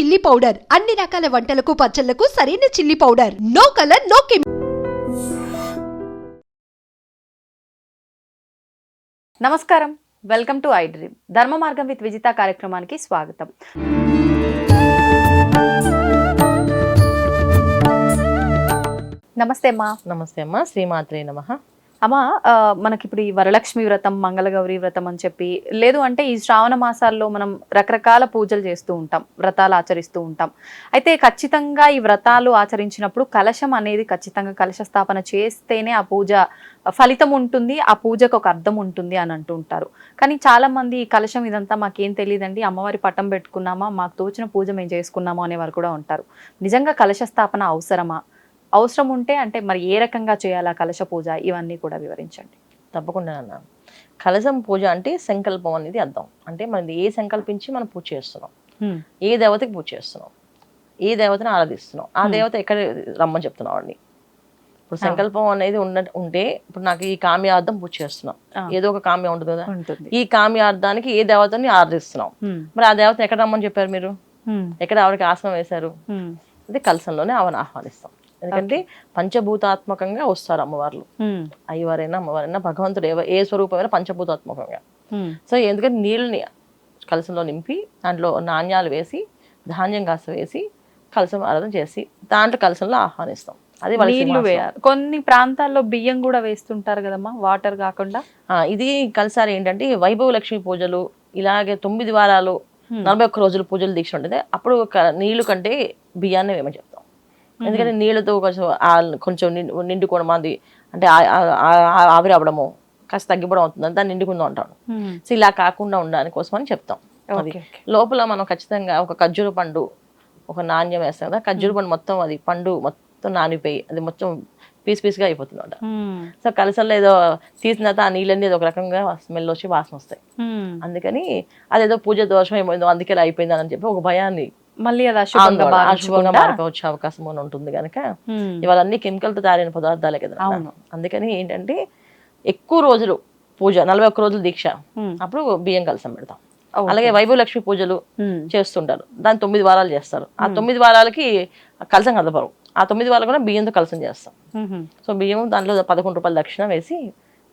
Chilli powder అన్ని రకాల వంటలకు పచ్చళ్ళకు సరైన chilli powder no colour no chemical నమస్కారం. Welcome to I dream Dharma Margam with Vijitha కార్యక్రమానికి స్వాగతం. నమస్తే అమ్మా. నమస్తే అమ్మ. శ్రీమాత్రే నమ. అమ్మా ఆ, మనకి ఇప్పుడు ఈ వరలక్ష్మి వ్రతం మంగళగౌరి వ్రతం అని చెప్పి లేదు అంటే ఈ శ్రావణ మాసాల్లో మనం రకరకాల పూజలు చేస్తూ ఉంటాం వ్రతాలు ఆచరిస్తూ ఉంటాం. అయితే ఖచ్చితంగా ఈ వ్రతాలు ఆచరించినప్పుడు కలశం అనేది ఖచ్చితంగా కలశ స్థాపన చేస్తేనే ఆ పూజ ఫలితం ఉంటుంది ఆ పూజకు ఒక అర్థం ఉంటుంది అని అంటూ ఉంటారు. కానీ చాలా మంది ఈ కలశం ఇదంతా మాకేం తెలియదండి అమ్మవారి పట్టం పెట్టుకున్నామా మాకు తోచిన పూజ మేము చేసుకున్నామా అనేవారు కూడా ఉంటారు. నిజంగా కలశ స్థాపన అవసరమా? అవసరం ఉంటే అంటే మరి ఏ రకంగా చేయాలా కలశ పూజ? ఇవన్నీ కూడా వివరించండి. తప్పకుండా అన్న. కలశం పూజ అంటే సంకల్పం అనేది అర్థం. అంటే మనం ఏ సంకల్పించి మనం పూజ చేస్తున్నాం. ఏ దేవతకి పూజ చేస్తున్నాం. ఏ దేవతని ఆరాధిస్తున్నాం. ఆ. దేవత ఎక్కడ రమ్మని చెప్తున్నాం అండి? ఇప్పుడు. సంకల్పం అనేది ఉన్న ఉంటే ఇప్పుడు నాకు ఈ కామ్యార్థం పూజ చేస్తున్నాం. ఏదో ఒక కామ్యం ఉంటుంది కదా? ఈ కామ్యార్థానికి ఏ దేవతని ఆరాధిస్తున్నాం. మరి ఆ దేవతని ఎక్కడ రమ్మని చెప్పారు మీరు. ఎక్కడ ఆవిడకి ఆసనం వేశారు. అది కలసంలోనే ఆవిడని ఆహ్వానిస్తాం. ఎందుకంటే పంచభూతాత్మకంగా వస్తారు అమ్మవార్లు. అయ్యవారైనా అమ్మవారైనా భగవంతుడు ఏ ఏ స్వరూపమైనా పంచభూతాత్మకంగా. సో ఎందుకంటే నీళ్ళని కలసంలో నింపి దాంట్లో నాణ్యాలు వేసి ధాన్యం కాస వేసి కలసం ఆరాధన చేసి దాంట్లో కలసంలో ఆహ్వానిస్తాం. అది నీళ్ళు కొన్ని ప్రాంతాల్లో బియ్యం కూడా వేస్తుంటారు కదమ్మా వాటర్ కాకుండా? ఇది కలిసారి ఏంటంటే వైభవ లక్ష్మి పూజలు ఇలాగే తొమ్మిది వారాలు. నలభై ఒక్క రోజులు పూజలు దీక్ష ఉంటుంది. అప్పుడు నీళ్ళు కంటే బియ్యాన్ని వేయమని ఎందుకంటే నీళ్ళతో కొంచెం కొంచెం నిండు- నిండుకోవడం అది అంటే ఆవిరి అవ్వడము కాస్త తగ్గిపోవడం అవుతుంది దాన్ని నిండుకుందాం అంటాను. సో ఇలా కాకుండా ఉండడానికి కోసం అని చెప్తాం అది. లోపల మనం ఖచ్చితంగా ఒక ఖర్జూర పండు ఒక నాణ్యం వేస్తాం కదా ఖర్జూర పండు మొత్తం అది పండు మొత్తం నానిపోయి అది మొత్తం పీస్ పీస్గా హ్మ్. సో కలసంలో ఏదో తీసిన తర్వాత ఆ నీళ్ళన్నీ ఏదో ఒక రకంగా స్మెల్ వచ్చి వాసన వస్తాయి. అందుకని అదేదో పూజ దోషం ఏమైందో అందుకే ఇలా అయిపోయింది అని చెప్పి ఒక భయాన్ని మళ్ళీ అది అశుభంగా అశుభంగా మారిపోవచ్చే అవకాశం అని ఉంటుంది కనుక. ఇవాళ అన్ని chemical తో తయారైన పదార్థాలే కదా. అందుకని ఏంటంటే ఎక్కువ రోజులు పూజ నలభై ఒక్క రోజులు దీక్ష. అప్పుడు బియ్యం కలసం పెడతాం. అలాగే వైభవ లక్ష్మి పూజలు. చేస్తుంటారు దాని తొమ్మిది వారాలు చేస్తారు ఆ తొమ్మిది వారాలకి కలసం కలపరు ఆ తొమ్మిది వారాలు కూడా బియ్యంతో కలసం చేస్తాం. సో బియ్యం దాంట్లో పదకొండు రూపాయల దక్షిణ వేసి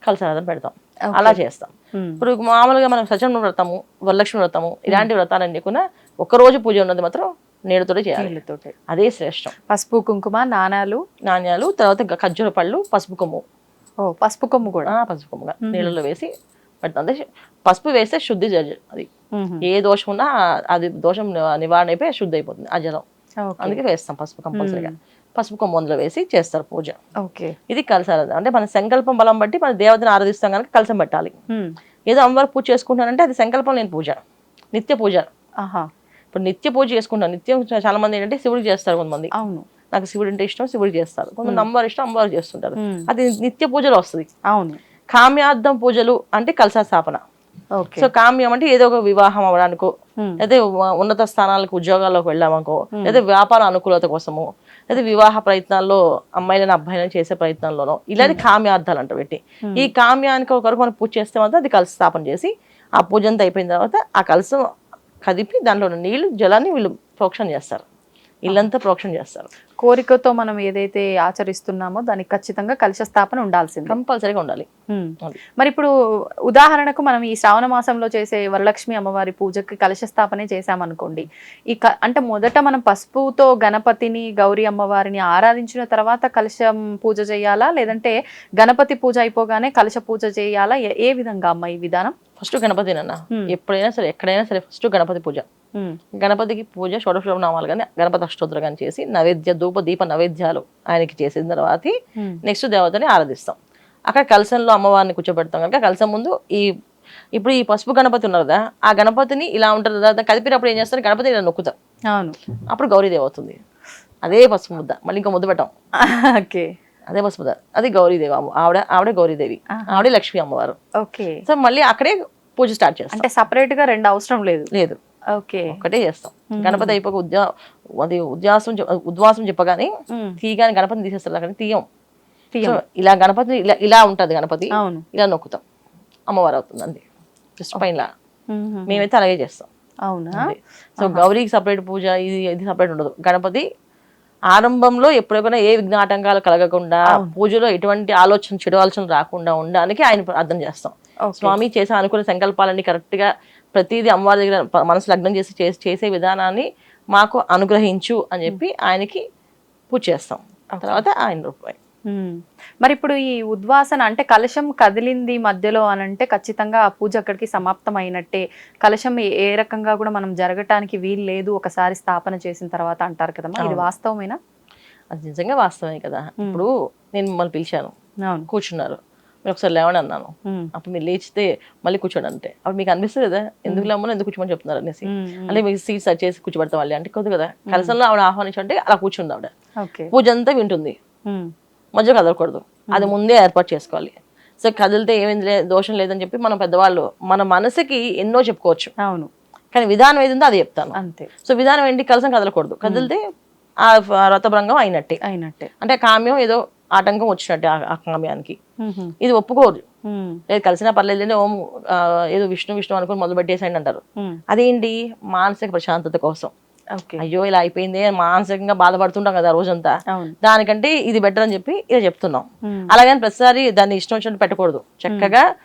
కలసారాధన పెడతాం. అలా చేస్తాం. ఇప్పుడు మామూలుగా మనం సత్యనారాయణ వ్రతము వరలక్ష్మి వ్రతము ఇలాంటి వ్రతాలన్నీ కూడా ఒక రోజు పూజ ఉన్నది మాత్రం నీళ్ళతోటి చేయాలి. అదే శ్రేష్టం. పసుపు కుంకుమ నాణాలు. నాణ్యాలు తర్వాత ఖర్జూర పళ్ళు పసుపు కొమ్ము. ఓ పసుపు కొమ్ము కూడా. పసుపు కొమ్ముగా నీళ్ళలో వేసి పెడతాం. అదే పసుపు వేస్తే శుద్ధి అది. ఏ దోషం ఉన్నా అది దోషం నివారణ అయిపోయి శుద్ధి అయిపోతుంది ఆ జలం. అందుకే వేస్తాం పసుపు కంపల్సరీగా. పసుపు కొమ్ము అందులో వేసి చేస్తారు పూజ. ఓకే. ఇది కలసారాధన అంటే మన సంకల్పం బలం బట్టి మన దేవతను ఆరాధిస్తాం కనుక కలసం పెట్టాలి. ఏదో అమ్మవారు పూజ చేసుకుంటానంటే అది సంకల్పం లేని పూజ. నిత్య పూజ. ఇప్పుడు నిత్య పూజ చేసుకుంటాం నిత్యం చాలా మంది ఏంటంటే శివుడికి చేస్తారు కొంతమంది. అవును. నాకు శివుడు అంటే ఇష్టం శివుడికి చేస్తారు. కొంతమంది అమ్మవారు ఇష్టం అమ్మవారు చేస్తుంటారు. అది నిత్య పూజలో వస్తుంది. అవును. కామ్యార్థం పూజలు అంటే కలసా స్థాపన. సో కామ్యం అంటే ఏదో ఒక వివాహం అవ్వడానికో హ్మ్. లేదా ఉన్నత స్థానాలకు ఉద్యోగాల్లోకి వెళ్ళామనుకో లేదా వ్యాపార అనుకూలత కోసము లేదా వివాహ ప్రయత్నాల్లో అమ్మాయిలను అబ్బాయిలను చేసే ప్రయత్నంలోనో ఇలాంటి కామ్యార్థాలు అంట పెట్టి. ఈ కామ్యానికి ఒకరు మనం పూజ చేస్తే మాత్రం అది కలస స్థాపన చేసి ఆ పూజ అంతా అయిపోయిన తర్వాత ఆ కలసం కదిపి దాంట్లో ఉన్న నీళ్ళు జలాన్ని వీళ్ళు ప్రోక్షణ చేస్తారు. ఇల్లంతా ప్రోక్షణ చేస్తారు. కోరికతో మనం ఏదైతే ఆచరిస్తున్నామో దానికి ఖచ్చితంగా కలశ స్థాపన ఉండాల్సింది. కంపల్సరీగా ఉండాలి. మరి ఇప్పుడు ఉదాహరణకు మనం ఈ శ్రావణ మాసంలో చేసే వరలక్ష్మి అమ్మవారి పూజకి కలశ స్థాపనే చేశామనుకోండి ఈ అంటే మొదట మనం పసుపుతో గణపతిని గౌరీ అమ్మవారిని ఆరాధించిన తర్వాత కలశం పూజ చేయాలా? లేదంటే గణపతి పూజ అయిపోగానే కలశ పూజ చేయాలా? ఏ- విధంగా అమ్మ ఈ విధానం? ఫస్ట్ గణపతి అన్న Hmm. ఎప్పుడైనా సరే ఎక్కడైనా సరే ఫస్ట్ గణపతి పూజ. గణపతికి పూజ షోడశ నామాలు కానీ గణపతి అష్టోత్తరం కానీ చేసి నైవేద్య ధూప దీప నైవేద్యాలు ఆయనకి చేసిన తర్వాత. నెక్స్ట్ దేవతని ఆరాధిస్తాం. అక్కడ కలసంలో అమ్మవారిని కూర్చోబెడతాం కనుక కలసం ముందు ఈ ఇప్పుడు ఈ పసుపు గణపతి ఉన్నారు కదా ఆ గణపతిని ఇలా ఉంటుంది కదా కలిపినప్పుడు ఏం చేస్తారు? గణపతి ఇలా నొక్కుతాం అవును. అప్పుడు గౌరీదేవి అవుతుంది అదే పసుపు ముద్ద. మళ్ళీ ఇంకో ముద్ద పెట్టాం. ఓకే. అదే పసుపు ముద్ద. అది గౌరీదేవి అమ్మ ఆవిడ ఆవిడే గౌరీదేవి ఆవిడే లక్ష్మీ అమ్మవారు. ఓకే. సో మళ్ళీ అక్కడే పూజ స్టార్ట్ చేస్తాం. అంటే సపరేట్గా రెండు అవసరం లేదు. లేదు. ఒక్కటే చేస్తాం. గణపతి అయిపోక ఉద్యా అది ఉద్యాసం ఉద్వాసం చెప్పగానే. తీయగానే గణపతిని తీసేస్తారు. కానీ తీయం. ఇలా గణపతి ఇలా ఇలా ఉంటది గణపతి. ఇలా నొక్కుతాం. అమ్మవారు అవుతుంది అంతే జస్ట్ పైన. మేమైతే అలాగే చేస్తాం. అవునా. సో గౌరీకి సపరేట్ పూజ ఇది ఇది సపరేట్ ఉండదు. గణపతి ఆరంభంలో ఎప్పుడైనా ఏ విఘ్నాటంకాలు కలగకుండా పూజలో ఎటువంటి ఆలోచన చెడు ఆలోచన రాకుండా ఉండడానికి ఆయన ప్రార్థన చేస్తాం. స్వామి చేసే అనుకున్న సంకల్పాలన్నీ కరెక్ట్గా ప్రతిదీ అమ్మవారి దగ్గర మనసు లగ్నం చేసి చేసి- విధానాన్ని మాకు అనుగ్రహించు అని చెప్పి ఆయనకి పూజ చేస్తాం. తర్వాత ఆయన రూపాయి మ్మ్. మరి ఇప్పుడు ఈ ఉద్వాసన అంటే కలశం కదిలింది మధ్యలో అని అంటే ఖచ్చితంగా ఆ పూజ అక్కడికి సమాప్తం అయినట్టే కలశం ఏ- రకంగా కూడా మనం జరగటానికి వీలు లేదు ఒకసారి స్థాపన చేసిన తర్వాత అంటారు కదమ్మా ఇది వాస్తవమేనా? అది నిజంగా వాస్తవమే కదా. ఇప్పుడు నేను మిమ్మల్ని పిలిచాను. కూర్చున్నారు. మీరు ఒకసారి లేవని అన్నాను. అప్పుడు మీరు లేచితే మళ్ళీ కూర్చోండి అంటే అప్పుడు మీకు అనిపిస్తుంది కదా ఎందుకు లేమని ఎందుకు కూర్చోమని చెప్తున్నారు అనేసి. అంటే మీకు సీట్ సెట్ చేసి కూర్చోబెడతాం మళ్ళీ అంటే కొద్ది కదా. కలసంలో ఆవిడ ఆహ్వానించంటే అలా కూర్చుంది ఆవిడ. పూజ అంతా వింటుంది. మధ్య కదలకూడదు. అది ముందే ఏర్పాటు చేసుకోవాలి. సో కదిలితే ఏమైంది దోషం లేదని చెప్పి మన పెద్దవాళ్ళు మన మనసుకి ఎన్నో చెప్పుకోవచ్చు. అవును. కానీ విధానం ఏది ఉందో అది చెప్తాను. అంతే. సో విధానం ఏంటి? కలసం కదలకూడదు. కదిలితే ఆ రథభంగం అయినట్టే. అయినట్టే. అంటే కామ్యం ఏదో ఆటంకం వచ్చినట్టే ఆ- కామ్యానికి. ఇది ఒప్పుకోరు. లేదు కలిసినా పర్లేదు లేని ఓం ఏదో విష్ణు విష్ణు అనుకుని మొదలు పెట్టేసేయండి అంటారు. అదేంటి? మానసిక ప్రశాంతత కోసం. అయ్యో ఇలా అయిపోయింది మానసికంగా బాధపడుతుంటాం కదా రోజంతా. దానికంటే ఇది బెటర్ అని చెప్పి ఇలా చెప్తున్నాం. అలాగని ప్రతిసారి దాన్ని ఇష్టం వచ్చినట్టు పెట్టకూడదు. చక్కగా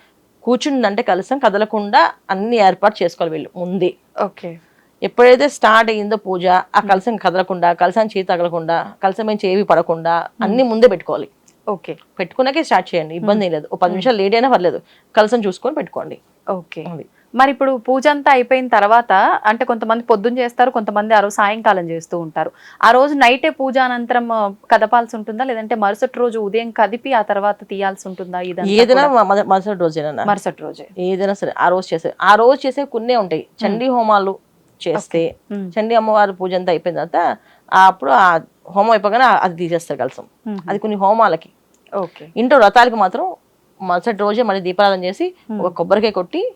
కూర్చుందంటే కలసం కదలకుండా అన్ని ఏర్పాటు చేసుకోవాలి వీళ్ళు ముందే. ఓకే. ఎప్పుడైతే స్టార్ట్ అయ్యిందో పూజ ఆ కలసం కదలకుండా కలసం చేయి తగలకుండా కలసం నుంచి ఏవి పడకుండా అన్ని ముందే పెట్టుకోవాలి. ఓకే. పెట్టుకున్నాకే స్టార్ట్ చేయండి ఇబ్బంది ఏం లేదు. ఒక పది నిమిషాలు లేట్ అయినా పర్లేదు. కలసం చూసుకొని పెట్టుకోండి. ఓకే. మరి ఇప్పుడు పూజ అంతా అయిపోయిన తర్వాత అంటే కొంతమంది పొద్దున్న చేస్తారు కొంతమంది ఆ రోజు సాయంకాలం చేస్తూ ఉంటారు. ఆ రోజు నైటే పూజ అనంతరం కదపాల్సి ఉంటుందా? లేదంటే మరుసటి రోజు ఉదయం కదిపి ఆ తర్వాత తీయాల్సి ఉంటుందా? ఏదైనా మరుసటి రోజేనా? మరుసటి రోజే. ఏదైనా సరే ఆ రోజు చేసే ఆ రోజు చేసే కొన్నే ఉంటాయి. చండీ హోమాలు చేస్తే. చండీ అమ్మవారి పూజ అంతా అయిపోయిన తర్వాత అప్పుడు ఆ హోమం అయిపోగానే అది తీసేస్తారు కలసం. అది కొన్ని హోమాలకి. ఓకే. ఇంట్లో వ్రతాలకి మాత్రం మరుసటి రోజే మళ్ళీ దీపారాధన చేసి ఒక కొబ్బరికాయ కొట్టి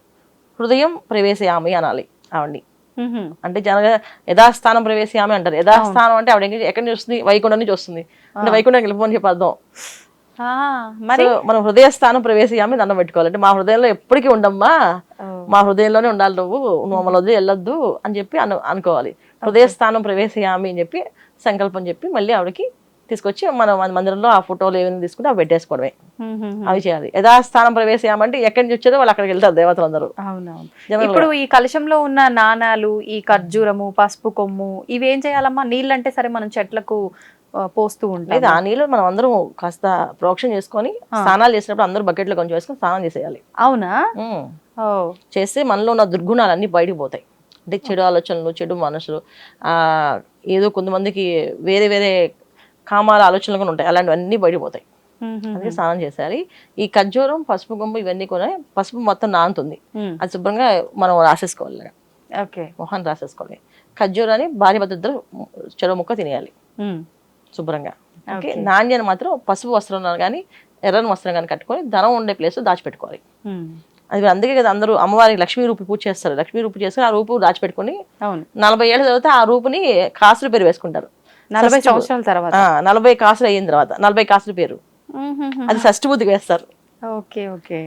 హృదయం ప్రవేశయామి అనాలి ఆవిడ్ని. మ్మ్. అంటే జనగా యథాస్థానం ప్రవేశయామి అంటారు. యథాస్థానం అంటే ఆవిడ ఎక్కడి- వస్తుంది? వైకుంఠం నుంచి వస్తుంది. అంటే వైకుంఠం వెళ్ళిపోని చెప్పి అర్థం. మరి మనం హృదయ స్థానం ప్రవేశయామి దండం పెట్టుకోవాలి. అంటే మా హృదయంలో ఎప్పటికీ ఉండమ్మా. మా హృదయంలోనే ఉండాలి నువ్వు నువ్వు మమ్మల్ని వదిలి వెళ్ళొద్దు అని చెప్పి అను అనుకోవాలి. హృదయ స్థానం ప్రవేశయామి అని చెప్పి సంకల్పం చెప్పి మళ్ళీ ఆవిడకి తీసుకొచ్చి మనం మన మందిరంలో ఆ ఫోటోలు ఏమైనా తీసుకుంటే అవి పెట్టేసుకోవడమే. అవి చేయాలి. యథాస్థానం ప్రవేశయామంటే ఎక్కడి నుంచి వచ్చేదో వాళ్ళు అక్కడికి వెళ్తారు అవునవును. జనరల్ ఇప్పుడు ఈ కలశంలో ఉన్న నాణాలు ఈ ఖర్జూరము పసుపు కొమ్ము ఇవి ఏం చేయాలమ్మా? నీళ్ళంటే సరే మనం చెట్లకు పోస్తూ ఉంటాం. లేదు ఆ నీళ్ళు మనం అందరం కాస్త ప్రోక్షణ చేసుకొని స్నానాలు చేసినప్పుడు అందరూ బకెట్లో కొంచెం వేసుకొని స్నానం చేసేయాలి. అవునా? చేస్తే మనలో ఉన్న దుర్గుణాలన్నీ బయటకు పోతాయి. అంటే చెడు ఆలోచనలు చెడు మనసులు ఆ ఏదో కొంతమందికి వేరే వేరే కామాల ఆలోచనలు కూడా ఉంటాయి. అలాంటివన్నీ బయటకు పోతాయి. మ్మ్, మ్మ్, అందుకే స్నానం చేసేయాలి. ఈ ఖర్జూరం పసుపు గుంపు ఇవన్నీ కూడా పసుపు మొత్తం నానుతుంది. అది శుభ్రంగా మనం రాసేసుకోవాలి. ఓకే. మొహాన్ని రాసేసుకోవాలి. ఖర్జూరాన్ని భార్య భద్రతలు చెడు ముక్క తినేయాలి. శుభ్రంగా. ఓకే? నాణ్యాన్ని మాత్రం పసుపు వస్త్రం కానీ ఎర్రని వస్త్రం కానీ కట్టుకొని ధనం ఉండే ప్లేస్ దాచిపెట్టుకోవాలి. అది అందుకే కదా అందరూ అమ్మవారికి లక్ష్మీ రూపు పూజ చేస్తారు. లక్ష్మీ రూపు చేసుకుని ఆ రూపు దాచిపెట్టుకొని నలభై ఏళ్ళ తర్వాత ఆ రూపుని కాసుల పేరు వేసుకుంటారు. నలభై సంవత్సరాల తర్వాత. నలభై కాసులు అయిన తర్వాత. నలభై కాసుల పేరు. అది షష్ఠి బుద్ధికి వేస్తారు. Okay okay.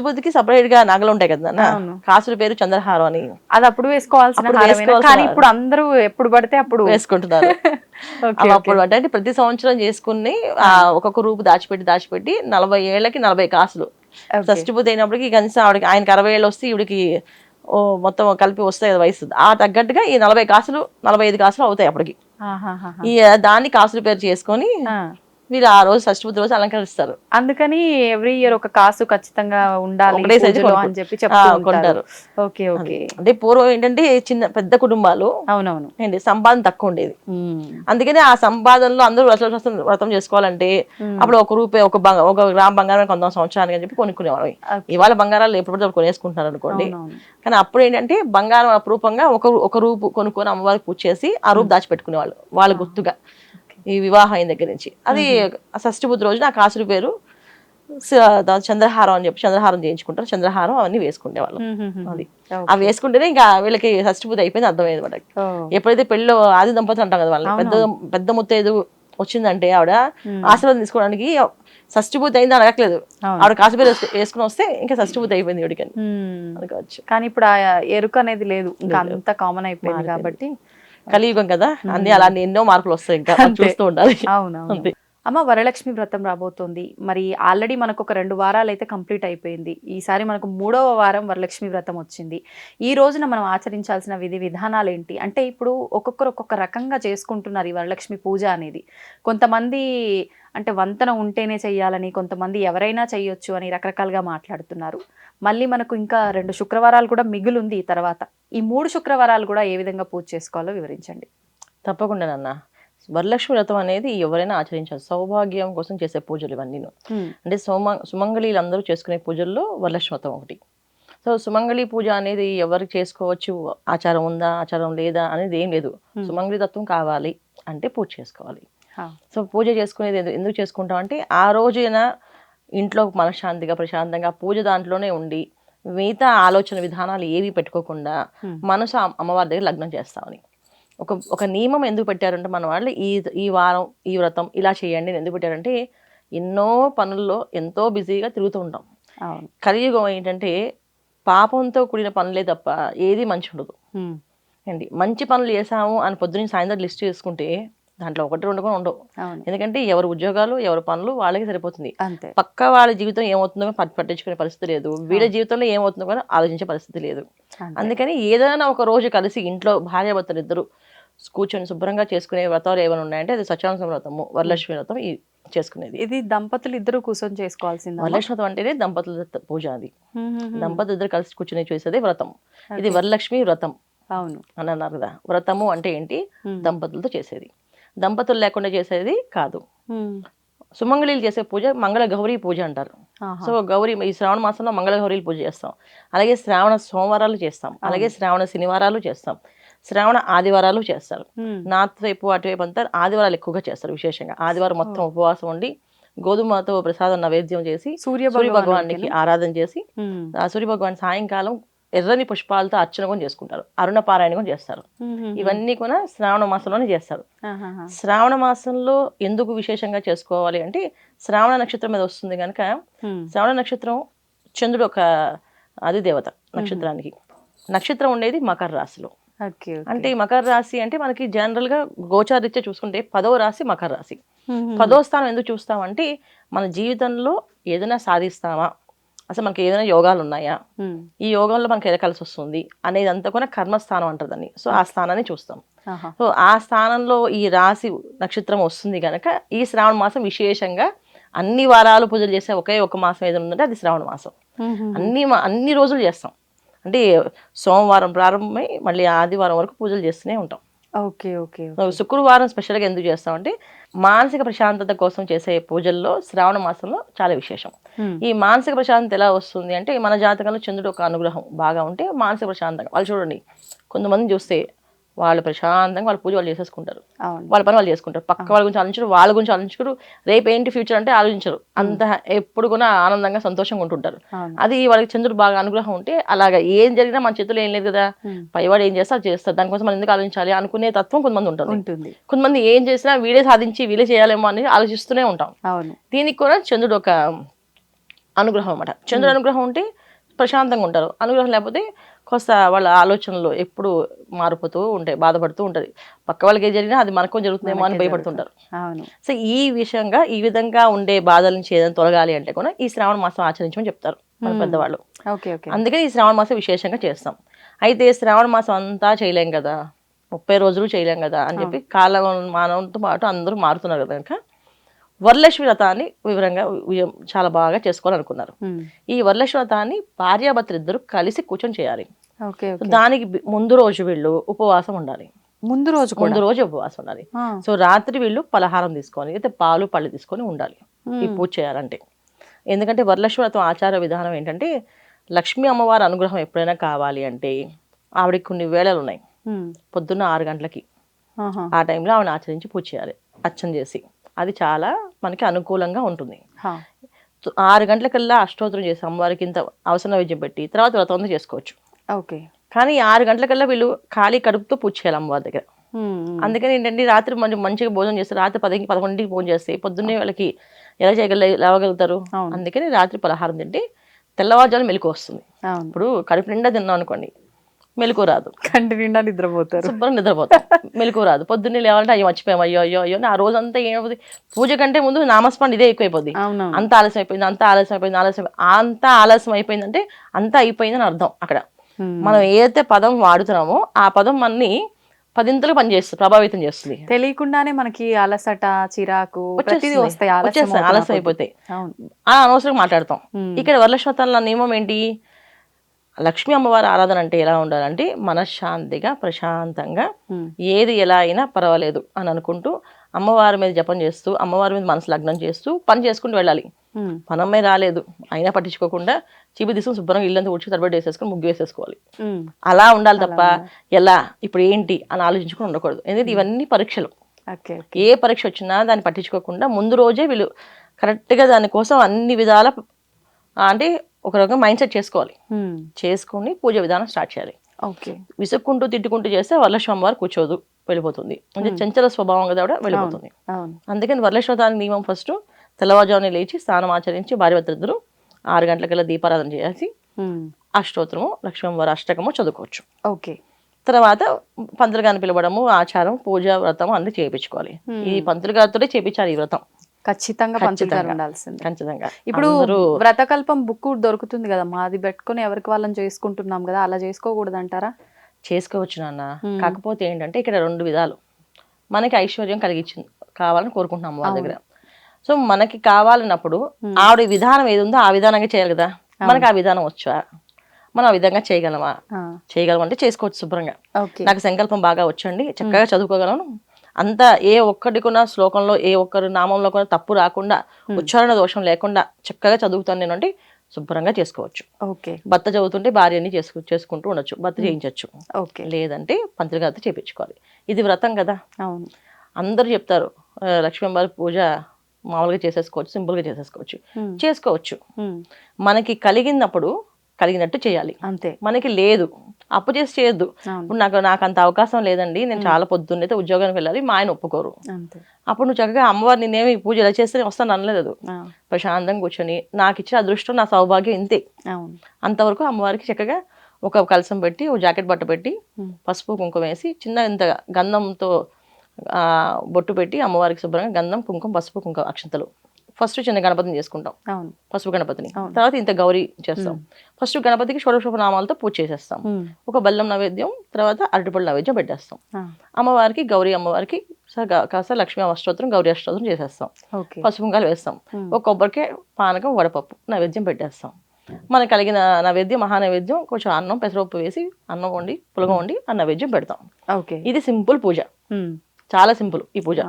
బుద్ధికి సపరేట్గా నగలు ఉంటాయి కదా. కాసుల పేరు చంద్రహారం అని. అది అప్పుడు వేసుకోవాల్సిన కానీ ఇప్పుడు అందరూ ఎప్పుడు పడితే అప్పుడు వేసుకుంటున్నారు. అప్పుడు అంటే ప్రతి సంవత్సరం చేసుకుని ఆ ఒక్కొక్క రూపు దాచిపెట్టి దాచిపెట్టి నలభై ఏళ్ళకి నలభై కాసులు. షష్ఠి బుద్ధి అయినప్పటికి కనీసం ఆవిడకి ఆయనకి అరవై ఏళ్ళు వస్తే ఈవిడికి ఓ మొత్తం కలిపి వస్తాయి కదా వయసు. ఆ తగ్గట్టుగా ఈ నలభై కాసులు నలభై ఐదు కాసులు అవుతాయి అప్పటికి. ఈ దాన్ని కాసుల పేరు చేసుకొని. వీళ్ళు ఆ రోజు బుద్ధి రోజు అలంకరిస్తారు. అందుకని ఎవ్రీ ఇయర్ ఒక కాసు ఖచ్చితంగా ఉండాలి అని చెప్పి కొంటారు. Okay okay. అంటే పూర్వం ఏంటంటే చిన్న పెద్ద కుటుంబాలు. అవునవును. ఏంటి సంపాదన తక్కువ ఉండేది. అందుకని ఆ సంపాదనలో అందరూ వ్రతం వ్రతం- చేసుకోవాలంటే అప్పుడు ఒక రూపాయి ఒక ఒక గ్రామ్ బంగారం కొందాం సంవత్సరానికి అని చెప్పి కొనుక్కునేవాళ్ళం. Okay. ఇవాళ బంగారాలు ఎప్పుడు కొనేసుకుంటున్నారు అనుకోండి. కానీ అప్పుడు ఏంటంటే బంగారం అపురూపంగా ఒక ఒక రూపు కొనుక్కొని అమ్మవారికి పూజ చేసి ఆ రూపు దాచిపెట్టుకునేవాళ్ళు వాళ్ళ గుర్తుగా. ఈ వివాహం అయిన దగ్గర నుంచి. అది ఆ షష్ఠి బుద్ధి రోజున ఆ కాసుల పేరు చంద్రహారం అని చెప్పి చంద్రహారం చేయించుకుంటారు. చంద్రహారం అవన్నీ మ్మ్, మ్మ్. అది. అవి వేసుకుంటేనే ఇంకా వీళ్ళకి బుద్ధి అయిపోయింది అర్థమైంది ఓ. ఎప్పుడైతే పెళ్ళిలో ఆది దంపతులు అంటాం కదా వాళ్ళని పెద్ద పెద్ద ముత్తైదు వచ్చిందంటే ఆవిడ. ఆశీర్వాదం తీసుకోవడానికి షష్టి పూర్తి అయింది అడగట్లేదు. ఆవిడ కాసుపేరు వేసుకుని వస్తే ఇంకా షష్టి పూర్తి అయిపోయింది ఇవిడికి మ్మ్. అనుకోవచ్చు కానీ ఇప్పుడు ఆ ఎరుక అనేది లేదు. ఇంకా అంత కామన్ అయిపోయింది కాబట్టి కలియుగం కదా? అన్ని అలాంటి ఎన్నో మార్పులు వస్తాయి ఇంకా. చూస్తూ ఉండాలి. అమ్మ వరలక్ష్మి వ్రతం రాబోతోంది. మరి ఆల్రెడీ మనకు ఒక రెండు వారాలు అయితే కంప్లీట్ అయిపోయింది. ఈసారి మనకు మూడవ వారం వరలక్ష్మి వ్రతం వచ్చింది. ఈ రోజున మనం ఆచరించాల్సిన విధి విధానాలు ఏంటి? అంటే ఇప్పుడు ఒక్కొక్కరు ఒక్కొక్క రకంగా చేసుకుంటున్నారు ఈ వరలక్ష్మి పూజ అనేది. కొంతమంది అంటే వంతన ఉంటేనే చెయ్యాలని కొంతమంది ఎవరైనా చెయ్యొచ్చు అని రకరకాలుగా మాట్లాడుతున్నారు. మళ్ళీ మనకు ఇంకా రెండు శుక్రవారాలు కూడా మిగులుంది ఈ తర్వాత. ఈ మూడు శుక్రవారాలు కూడా ఏ విధంగా పూజ చేసుకోవాలో వివరించండి. తప్పకుండా నాన్న. వరలక్ష్మి వ్రతం అనేది ఎవరైనా ఆచరించాలి సౌభాగ్యం కోసం చేసే పూజలు ఇవన్నీ అంటే సుమ సుమంగళీలు అందరూ చేసుకునే పూజల్లో వరలక్ష్మి వ్రతం ఒకటి. సో సుమంగళి పూజ అనేది ఎవరికి చేసుకోవచ్చు? ఆచారం ఉందా? ఆచారం లేదా? అనేది ఏం లేదు. సుమంగళి తత్వం కావాలి అంటే పూజ చేసుకోవాలి. సో పూజ చేసుకునేది ఎందు- ఎందుకు చేసుకుంటాం అంటే ఆ రోజైనా ఇంట్లో మనశ్శాంతిగా ప్రశాంతంగా పూజ దాంట్లోనే ఉండి మిగతా ఆలోచన విధానాలు ఏవి పెట్టుకోకుండా. మనసు అమ్- అమ్మవారి దగ్గర లగ్నం చేస్తామని. ఒక ఒక నియమం ఎందుకు పెట్టారంటే మన వాళ్ళు ఈ ఈ వారం ఈ వ్రతం ఇలా చేయండి అని ఎందుకు పెట్టారంటే ఎన్నో పనుల్లో ఎంతో బిజీగా తిరుగుతూ ఉంటాం. కలియుగం ఏంటంటే పాపంతో కూడిన పనులే తప్ప ఏది మంచి ఉండదు. అండి మంచి పనులు చేసాము అని పొద్దున్న సాయంత్రం లిస్ట్ చేసుకుంటే దాంట్లో ఒకటి రెండు కూడా ఉండవు. ఎందుకంటే ఎవరి ఉద్యోగాలు ఎవరి పనులు వాళ్ళకి సరిపోతుంది. అంతే. పక్క వాళ్ళ జీవితం ఏమవుతుందో పట్- పట్టించుకునే పరిస్థితి లేదు. వీళ్ళ జీవితంలో ఏమవుతుందో కూడా ఆలోచించే పరిస్థితి లేదు. అందుకని ఏదైనా ఒక రోజు కలిసి ఇంట్లో భార్యాభర్తలు ఇద్దరు కూర్చొని శుభ్రంగా చేసుకునే వ్రతాలు ఏమైనా ఉన్నాయంటే అది సత్యానంద వ్రతము వరలక్ష్మి వ్రతం చేసుకునేది. ఇది దంపతులు ఇద్దరు కూర్చొని చేసుకోవాల్సింది? వరలక్ష్మి వ్రతం అంటేనే దంపతుల పూజ అది. దంపతులు ఇద్దరు కలిసి కూర్చొని చేసేది వ్రతం. ఇది వరలక్ష్మి వ్రతం అవును. అని అన్నారు కదా. వ్రతము అంటే ఏంటి. దంపతులతో చేసేది. దంపతులు లేకుండా చేసేది కాదు. సుమంగళీలు చేసే పూజ మంగళ గౌరీ పూజ అంటారు. సో గౌరీ ఈ శ్రావణ మాసంలో మంగళ గౌరీలు పూజ చేస్తాం. అలాగే శ్రావణ సోమవారాలు చేస్తాం. అలాగే శ్రావణ శనివారాలు చేస్తాం. శ్రావణ ఆదివారాలు చేస్తారు. నార్త్ వైపు అటువైపు అంతా ఆదివారాలు ఎక్కువగా చేస్తారు విశేషంగా. ఆదివారం మొత్తం ఉపవాసం ఉండి గోధుమతో ప్రసాదం నైవేద్యం చేసి సూర్య భగవానికి ఆరాధన చేసి సూర్య భగవాన్ సాయంకాలం ఎర్రని పుష్పాలతో అర్చన కూడా చేసుకుంటారు అరుణ పారాయణ కూడా చేస్తారు. ఇవన్నీ కూడా శ్రావణ మాసంలోనే చేస్తారు. శ్రావణ మాసంలో ఎందుకు విశేషంగా చేసుకోవాలి అంటే శ్రావణ నక్షత్రం మీద వస్తుంది కనుక. శ్రవణ నక్షత్రం చంద్రుడు ఒక అధిదేవత నక్షత్రానికి నక్షత్రం ఉండేది మకర రాశిలో. అంటే మకర రాశి అంటే మనకి జనరల్గా గోచారీత్యా చూసుకుంటే పదవ రాశి మకర రాశి. పదో స్థానం ఎందుకు చూస్తామంటే మన జీవితంలో ఏదైనా సాధిస్తామా అసలు మనకి ఏదైనా యోగాలు ఉన్నాయా. ఈ యోగంలో మనకి ఎలా కలిసి వస్తుంది? అనేది అంతా కూడా కర్మస్థానం అంటుందని సో ఆ స్థానాన్ని చూస్తాం. సో ఆ స్థానంలో ఈ రాశి నక్షత్రం వస్తుంది కనుక ఈ శ్రావణ మాసం విశేషంగా అన్ని వారాలు పూజలు చేసే ఒకే ఒక మాసం ఏదైనా ఉందంటే అది శ్రావణ మాసం. అన్ని అన్ని రోజులు చేస్తాం. అంటే సోమవారం ప్రారంభమై మళ్ళీ ఆదివారం వరకు పూజలు చేస్తూనే ఉంటాం. ఓకే ఓకే శుక్రవారం స్పెషల్గా ఎందుకు చేస్తామంటే మానసిక ప్రశాంతత కోసం చేసే పూజల్లో శ్రావణ మాసంలో చాలా విశేషం. ఈ మానసిక ప్రశాంతత ఎలా వస్తుంది అంటే మన జాతకంలో చంద్రుడు ఒక అనుగ్రహం బాగా ఉంటే మానసిక ప్రశాంతంగా వాళ్ళు చూడండి కొంతమంది చూస్తే వాళ్ళు ప్రశాంతంగా వాళ్ళ పూజ వాళ్ళు చేసేసుకుంటారు. వాళ్ళ పని వాళ్ళు చేసుకుంటారు. పక్క వాళ్ళ గురించి ఆలోచించరు వాళ్ళ గురించి ఆలోచించరు రేపు ఏంటి ఫ్యూచర్ అంటే ఆలోచించరు. అంత ఎప్పుడు కూడా ఆనందంగా సంతోషంగా ఉంటుంటారు. అది వాళ్ళకి చంద్రుడు బాగా అనుగ్రహం ఉంటే అలాగా ఏం జరిగినా మన చేతిలో ఏం లేదు కదా. పైవాడు ఏం చేస్తే అది చేస్తారు దానికోసం మనం ఎందుకు ఆలోచించాలి అనుకునే తత్వం కొంతమంది ఉంటుంది. కొంతమంది ఏం చేసినా వీడే సాధించి వీడే చేయాలేమో అని ఆలోచిస్తూనే ఉంటాం. దీనికి కూడా చంద్రుడు ఒక అనుగ్రహం అన్నమాట. చంద్రుడు అనుగ్రహం ఉంటే ప్రశాంతంగా ఉంటారు. అనుగ్రహం లేకపోతే కొంత వాళ్ళ ఆలోచనలు ఎప్పుడు మారిపోతూ ఉంటాయి బాధపడుతూ ఉంటుంది. పక్క వాళ్ళకి ఏం జరిగినా అది మనకు జరుగుతుందేమో అని భయపడుతుంటారు. అవును. సో ఈ విషయంగా ఈ విధంగా ఉండే బాధల నుంచి ఏదైనా తొలగాలి అంటే కూడా ఈ శ్రావణ మాసం ఆచరించమని చెప్తారు మన పెద్దవాళ్ళు. అందుకే ఈ శ్రావణ మాసం విశేషంగా చేస్తాం. అయితే శ్రావణ మాసం అంతా చేయలేం కదా. ముప్పై రోజులు చేయలేం కదా అని చెప్పి కాలం మానవంతో పాటు అందరూ మారుతున్నారు కదా కనుక వరలక్ష్మి వ్రతాన్ని వివరంగా చాలా బాగా చేసుకోవాలనుకున్నారు. ఈ వరలక్ష్మి వ్రతాన్ని భార్యాభర్తలు ఇద్దరు కలిసి కూర్చొని చేయాలి. దానికి ముందు రోజు వీళ్ళు ఉపవాసం ఉండాలి. ముందు రోజు ముందు రోజు ఉపవాసం ఉండాలి. సో రాత్రి వీళ్ళు పలహారం తీసుకొని అయితే పాలు పళ్ళు తీసుకొని ఉండాలి. ఈ పూజ చేయాలంటే. ఎందుకంటే వరలక్ష్మి వ్రతం ఆచార విధానం ఏంటంటే లక్ష్మీ అమ్మవారి అనుగ్రహం ఎప్పుడైనా కావాలి అంటే ఆవిడకి కొన్ని వేళలు ఉన్నాయి. పొద్దున్న ఆరు గంటలకి. ఆ టైంలో ఆవిడ ఆచరించి పూజ చేయాలి. అర్చన చేసి. అది చాలా మనకి అనుకూలంగా ఉంటుంది. ఆరు గంటలకల్లా అష్టోత్తరం చేసి అమ్మవారికి ఇంత అవసర నైవేద్యం పెట్టి తర్వాత వ్రతం చేసుకోవచ్చు. ఓకే. కానీ ఆరు గంటలకల్లా వీళ్ళు ఖాళీ కడుపుతో పూజ చేయాలి అమ్మవారి దగ్గర. అందుకని ఏంటంటే రాత్రి మంచి మంచిగా భోజనం చేస్తారు రాత్రి పదికి పదకొండింటికి భోజనం చేస్తే పొద్దున్నే వాళ్ళకి ఎలా చేయగల లేవగలుగుతారు. అందుకని రాత్రి పలహారం తింటే తెల్లవారుజాము మెలకు వస్తుంది. ఇప్పుడు కడుపు నిండా తిన్నాం అనుకోండి మెలకు రాదు. కంటి నిండా నిద్రపోతారు. శుభ్రం నిద్రపోతాం మెలకు రాదు. పొద్దున్నే లేవాలంటే అయ్యో మర్చిపోయాం అయ్యో అయ్యో అయ్యో ఆ రోజంతా ఏమవుతుంది పూజ కంటే ముందు నామస్మరణ ఇదే ఎక్కువైపోద్ది. అంత ఆలస్యం అయిపోయింది అంత ఆలస్యం అయిపోయింది ఆలస్యం. అంత ఆలస్యం అయిపోయిందంటే అంత అయిపోయిందని అర్థం అక్కడ. మనం ఏదైతే పదం వాడుతున్నామో ఆ పదం మనని పదింతలు పనిచేస్తుంది ప్రభావితం చేస్తుంది. తెలియకుండానే మనకి అలసట చిరాకు ప్రతిదీ. వస్తాయి. ఆలస్యం. అయిపోతాయి. అనవసరంగా మాట్లాడతాం. ఇక్కడ వరలక్ష్మతల నియమం ఏంటి? లక్ష్మీ అమ్మవారి ఆరాధన అంటే ఎలా ఉండాలంటే మనశ్శాంతిగా ప్రశాంతంగా. ఏది ఎలా అయినా పర్వాలేదు అని అనుకుంటూ అమ్మవారి మీద జపం చేస్తూ అమ్మవారి మీద మనసు లగ్నం చేస్తూ పని చేసుకుంటూ వెళ్ళాలి. పనమ్మే రాలేదు. అయినా పట్టించుకోకుండా చీపు తీసుకుని శుభ్రంగా ఇల్లంతా ఉడిచి తరబడి వేసేసుకుని ముగ్గు వేసేసుకోవాలి. అలా ఉండాలి తప్ప ఎలా? ఇప్పుడు ఏంటి అని ఆలోచించుకుని ఉండకూడదు. ఎందుకంటే ఇవన్నీ పరీక్షలు. ఏ పరీక్ష వచ్చినా దాన్ని పట్టించుకోకుండా ముందు రోజే వీళ్ళు కరెక్ట్గా దానికోసం అన్ని విధాల అంటే ఒక రకంగా మైండ్ సెట్ చేసుకోవాలి. చేసుకుని పూజ విధానం స్టార్ట్ చేయాలి. ఓకే. విసుక్కుంటూ తిట్టుకుంటూ చేస్తే వరలక్ష్మి అమ్మవారు కూర్చోదు వెళ్ళిపోతుంది. అంటే చంచల స్వభావం కదా కూడా వెళ్ళిపోతుంది. అందుకని వరలక్ష్మతానికి నియమం ఫస్ట్ తెల్లవారుజామున లేచి స్నానం ఆచరించి భార్య భర్తలిద్దరూ ఆరు గంటలకల్లా దీపారాధన చేసి. అష్టోత్తరము లక్ష్మీ అమ్మవారి అష్టకము చదువుకోవచ్చు. ఓకే. తర్వాత పంతులు గారిని పిలవడము ఆచారం పూజ వ్రతం అన్ని చేయించుకోవాలి. ఈ పంతులు గారితోనే చేయించాలి ఈ వ్రతం. ఖచ్చితంగా ఖచ్చితంగా. ఉండాల్సిందే ఖచ్చితంగా. ఇప్పుడు వ్రతకల్పం బుక్ దొరుకుతుంది కదా మాది పెట్టుకొని ఎవరికి వాళ్ళని చేసుకుంటున్నాం కదా అలా చేసుకోకూడదు అంటారా చేసుకోవచ్చు నాన్న. కాకపోతే ఏంటంటే ఇక్కడ రెండు విధాలు. మనకి ఐశ్వర్యం కలిగించింది కావాలని కోరుకుంటున్నాం వాళ్ళ దగ్గర. సో మనకి కావాలన్నప్పుడు ఆవిడ విధానం ఏది ఉందో ఆ విధానంగా చేయాలి కదా. మనకి ఆ విధానం వచ్చా? మనం ఆ విధంగా చేయగలమా? చేయగలం అంటే చేసుకోవచ్చు శుభ్రంగా. నాకు సంకల్పం బాగా వచ్చండి చక్కగా చదువుకోగలను. అంత ఏ ఒక్కటికున్న శ్లోకంలో ఏ ఒక్కరి నామంలో కూడా తప్పు రాకుండా ఉచ్చారణ దోషం లేకుండా చక్కగా చదువుతాను నేను అంటే శుభ్రంగా చేసుకోవచ్చు. ఓకే. భర్త చదువుతుంటే భార్యని చేసుకు చేసుకుంటూ ఉండొచ్చు. భర్త చేయించవచ్చు ఓకే. లేదంటే పంతులు గారితో చేయించుకోవాలి ఇది వ్రతం కదా. అవును. అందరూ చెప్తారు లక్ష్మీ అమ్మవారి పూజ మామూలుగా చేసేసుకోవచ్చు సింపుల్గా చేసేసుకోవచ్చు. Hmm. చేసుకోవచ్చు. మనకి కలిగినప్పుడు కలిగినట్టు చేయాలి. అంతే. మనకి లేదు అప్పు చేసి చేయొద్దు. ఇప్పుడు నాకు నాకు అంత అవకాశం లేదండి. నేను చాలా పొద్దున్నైతే ఉద్యోగానికి వెళ్ళాలి. మా ఆయన ఒప్పుకోరు. అప్పుడు నువ్వు చక్కగా అమ్మవారు నేనేమి పూజ ఎలా చేస్తే నేను వస్తాను అనలేదు ప్రశాంతంగా కూర్చొని నాకు ఇచ్చిన అదృష్టం నా సౌభాగ్యం ఇంతే. అంతవరకు అమ్మవారికి చక్కగా ఒక కలసం పెట్టి ఒక జాకెట్ బట్ట పెట్టి. పసుపు కుంకుమ వేసి చిన్న ఇంత గంధంతో బొట్టు పెట్టి అమ్మవారికి శుభ్రంగా గంధం కుంకుమ పసుపు కుంకుమ అక్షంతలు. ఫస్ట్ చిన్న గణపతిని చేసుకుంటాం. అవును. పసుపు గణపతిని. తర్వాత ఇంత గౌరీ చేస్తాం. ఫస్ట్ గణపతికి షోడశోప నామాలతో పూజ చేసేస్తాం. ఒక బెల్లం నైవేద్యం తర్వాత అరటిపళ్ళు నైవేద్యం పెట్టేస్తాం. అమ్మవారికి గౌరీ అమ్మవారికి కాస్త లక్ష్మీ అష్టోత్తరం గౌరీ అష్టోత్తరం చేసేస్తాం. ఓకే. పసుపు కుంకాలు వేస్తాం. ఒక కొబ్బరికాయ పానకం వడపప్పు నైవేద్యం పెట్టేస్తాం. మనకు కలిగిన నైవేద్యం మహా నైవేద్యం కొంచెం అన్నం పెసరపప్పు వేసి అన్నం వండి పులగం వండి ఆ నైవేద్యం పెడతాం. ఓకే. ఇది సింపుల్ పూజ. చాలా సింపుల్ ఈ పూజ.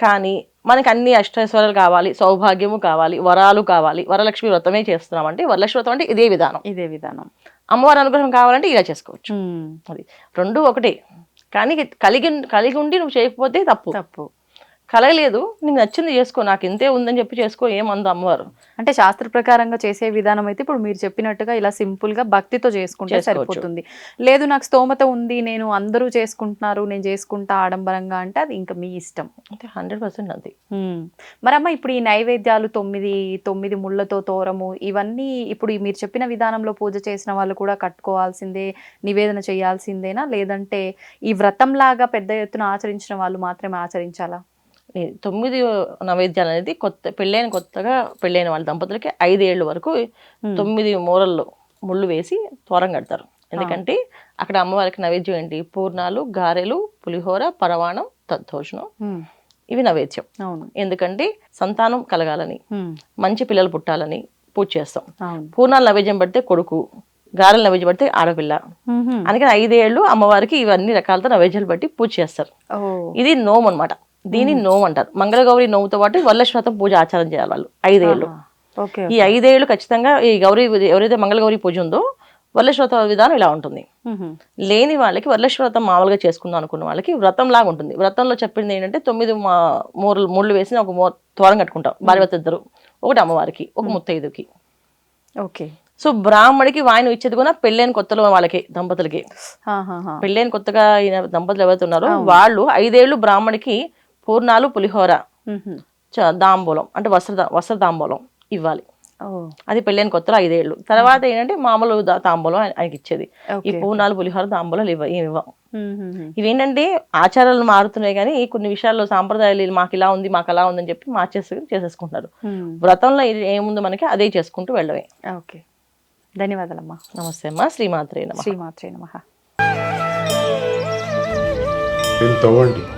కానీ మనకి అన్ని అష్టైశ్వర్యాలు కావాలి సౌభాగ్యము కావాలి వరాలు కావాలి వరలక్ష్మి వ్రతమే చేస్తున్నాం అంటే వరలక్ష్మి వ్రతం అంటే ఇదే విధానం. ఇదే విధానం. అమ్మవారి అనుగ్రహం కావాలంటే ఇలా చేసుకోవచ్చు. అది రెండు ఒకటే. కానీ కలిగి కలిగి ఉండి నువ్వు చేయకపోతే తప్పు. తప్పు. కలగలేదు నీకు నచ్చింది చేసుకో నాకు ఇంతే ఉందని చెప్పి చేసుకో ఏమందు అమ్మవారు. అంటే శాస్త్ర ప్రకారంగా చేసే విధానం అయితే ఇప్పుడు మీరు చెప్పినట్టుగా ఇలా సింపుల్గా భక్తితో చేసుకుంటే. సరిపోతుంది. లేదు నాకు స్తోమత ఉంది నేను అందరూ చేసుకుంటున్నారు నేను చేసుకుంటా ఆడంబరంగా అంటే అది ఇంకా మీ ఇష్టం. అంటే హండ్రెడ్ పర్సెంట్ ఉమ్. మరమ్మ ఇప్పుడు ఈ నైవేద్యాలు తొమ్మిది తొమ్మిది ముళ్ళతో తోరము ఇవన్నీ ఇప్పుడు మీరు చెప్పిన విధానంలో పూజ చేసిన వాళ్ళు కూడా కట్టుకోవాల్సిందే నివేదన చేయాల్సిందేనా? లేదంటే ఈ వ్రతం లాగా పెద్ద ఎత్తున ఆచరించిన వాళ్ళు మాత్రమే ఆచరించాలా? తొమ్మిది నైవేద్యాలు అనేది కొత్త పెళ్ళైన కొత్తగా పెళ్ళైన వాళ్ళ దంపతులకి ఐదేళ్ళ వరకు తొమ్మిది మూరల్లో ముళ్ళు వేసి తోరం కడతారు. ఎందుకంటే అక్కడ అమ్మవారికి నైవేద్యం ఏంటి? పూర్ణాలు గారెలు పులిహోర పరవాణం తద్దోషణం. ఇవి నైవేద్యం. ఎందుకంటే సంతానం కలగాలని. మంచి పిల్లలు పుట్టాలని పూజ చేస్తాం. పూర్ణాలు నైవేద్యం పెడితే కొడుకు గారెలు నైవేద్యం పెడితే ఆడపిల్ల. అందుకని ఐదేళ్ళు అమ్మవారికి ఇవన్నీ రకాలతో నైవేద్యాలు బట్టి పూజ చేస్తారు. ఇది నోము అన్నమాట. దీన్ని నోము అంటారు. మంగళగౌరి నోముతో పాటు వరలక్ష్మతం పూజ ఆచారం చేయాలి వాళ్ళు. ఐదేళ్ళు ఓకే ఈ ఐదేళ్ళు ఖచ్చితంగా ఈ గౌరీ ఎవరైతే మంగళగౌరి పూజ ఉందో వరలక్ష్మత విధానం ఇలా ఉంటుంది. లేని వాళ్ళకి వరలక్ష్మి వ్రతం మామూలుగా చేసుకుందాం అనుకున్న వాళ్ళకి వ్రతం లాగా ఉంటుంది. వ్రతంలో చెప్పింది ఏంటంటే తొమ్మిది మూరలు ముళ్ళు వేసి ఒక మో తోరం కట్టుకుంటాం. భార్య భర్త ఇద్దరు ఒకటి అమ్మవారికి ఒక ముత్తైదుకి ఓకే. సో బ్రాహ్మడికి వాయినం ఇచ్చేది కూడా పెళ్ళైన కొత్తలో వాళ్ళకి దంపతులకి. పెళ్ళైన కొత్తగా దంపతులు ఎవరైతే ఉన్నారో వాళ్ళు ఐదేళ్ళు బ్రాహ్మడికి పూర్ణాలు పులిహోర దాంబూలం అంటే వస్త్ర దా- వస్త్ర దాంబూలం ఇవ్వాలి. ఓ. అది పెళ్ళైన కొత్తలో ఐదేళ్ళు తర్వాత ఏంటంటే మామూలు తాంబూలం ఆయన- ఆయనకి ఇచ్చేది ఈ. పూర్ణాలు పులిహోర దాంబూలం ఇవ్వ ఇవ్వం. ఇవేంటంటే ఆచారాలు మారుతున్నాయి కానీ కొన్ని విషయాల్లో సాంప్రదాయాలు మాకు ఇలా ఉంది మాకు అలా ఉందని చెప్పి మార్చేసి చేసేసుకుంటున్నారు. మ్. వ్రతంలో ఇది ఏముంది మనకి అదే చేసుకుంటూ వెళ్ళవే ఓకే. ధన్యవాదాలమ్మా. నమస్తే అమ్మా. శ్రీమాత్రే నమ. శ్రీమాత్రే నమః.